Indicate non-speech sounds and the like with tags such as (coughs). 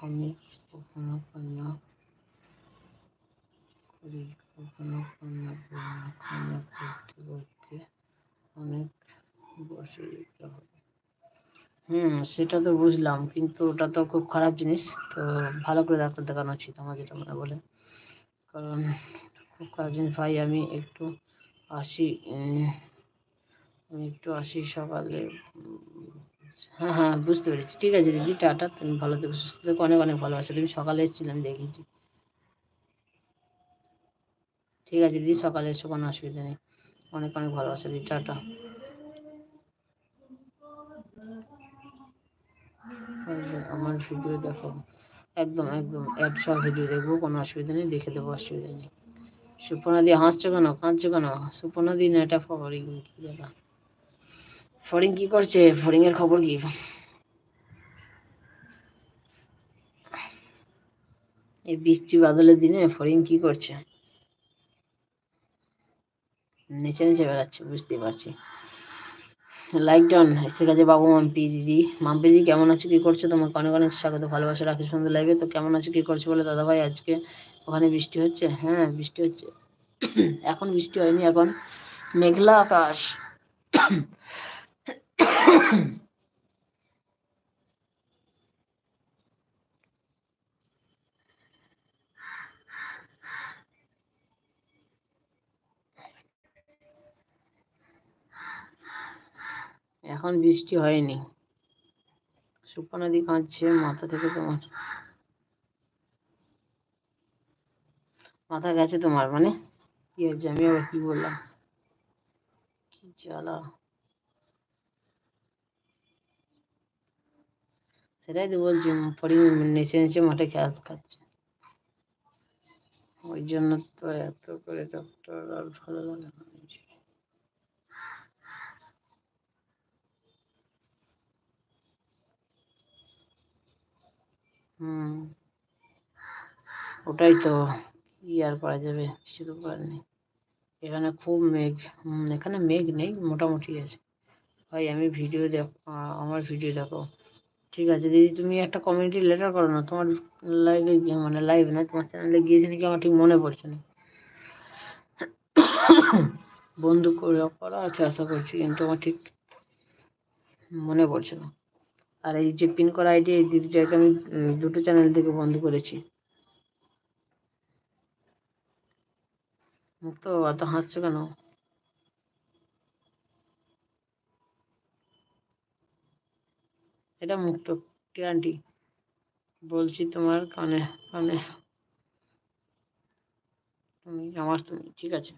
আমি কখনো কান্না করি কখনো কান্না করি না কান্না করতে করতে অনেক বসে যেতে হবে হুম, সেটা তো বুঝলাম, কিন্তু ওটা তো খুব খারাপ জিনিস, তো ভালো করে ডাক্তার দেখানো উচিত আমার যেটা মনে বলে। কারণ খুব খারাপ জিনিস। ভাই, আমি একটু আসি আমি একটু আসি সকালে হ্যাঁ হ্যাঁ বুঝতে পেরেছি। ঠিক আছে দিদি, টাটা, তুমি ভালো থেকো, সুস্থ থেকো, অনেক অনেক ভালোবাসা। তুমি সকালে এসেছিলে, আমি দেখেছি। ঠিক আছে দিদি, সকালে এসো, কোনো অসুবিধা নেই। অনেক অনেক ভালোবাসা দিদি, টাটা। আমার ভিডিও দেখো। একদম একদম, এক সব ভিডিও দেখব, কোনো অসুবিধা নেই, দেখে দেবো, অসুবিধা নেই। সুপর্ণা দি, হাসছো কেন? কাঁদছো কেন? সুপর্ণা দি, না, এটা ফরিং কি জায়গা ফরিং কি করছে? ফরিং এর খবর কি? এই বৃষ্টি বাদলের দিনে ফরিং কি করছে? নিচে নিচে বেড়াচ্ছে, বুঝতেই পারছি। লাইক ডান এসে গেছে বাবু, মাম্পি, দিদি। মাম্পি, দিদি, কেমন আছো? কি করছ? তোমাকে অনেক অনেক স্বাগত, ভালোবাসা, রাখি, সুন্দর লাগবে তো কেমন আছো? কি করছ বলে দাদা ভাই আজকে ওখানে বৃষ্টি হচ্ছে? হ্যাঁ বৃষ্টি হচ্ছে। (coughs) এখন বৃষ্টি হয়নি, এখন মেঘলা আকাশ। এখন বৃষ্টি হয়নি। সুপনা দি কাঁদছে, মাথা থেকে তোমার। মাথা গেছে তোমার মানে? কি হয়েছে? আমি আবার কি বললাম? কি জ্বালা। সেটাই তো বলছি পরি নেচে নেচে মাঠে ঘাস খাচ্ছে। ওই জন্য তো এত করে ডক্টর আর ভালো লাগে না। হুম। ওটাই তো, কি আর করা যাবে কিছু তো করার নেই। এখানে খুব মেঘ এখানে মেঘ নেই, মোটামুটি আছে। ভাই, আমি ভিডিও দেখ আমার ভিডিও দেখো ঠিক আছে দিদি তুমি একটা কমিউনিটি লেটার করো না, তোমার লাইভে মানে লাইভ না, তোমার চ্যানেলে গিয়েছে নাকি আমার ঠিক মনে পড়ছে না। বন্ধু করে করা আছে, আশা করছি, কিন্তু আমার ঠিক মনে পড়ছে না। আর এই যে পিন করা আইডি এই দিদিটাকে আমি দুটো চ্যানেল থেকে বন্ধ করেছি। মুক্ত এত হাসছো কেন? এটা মুক্ত গ্যারান্টি বলছি তোমার কানে কানে। তুমি আমার তুমি ঠিক আছে।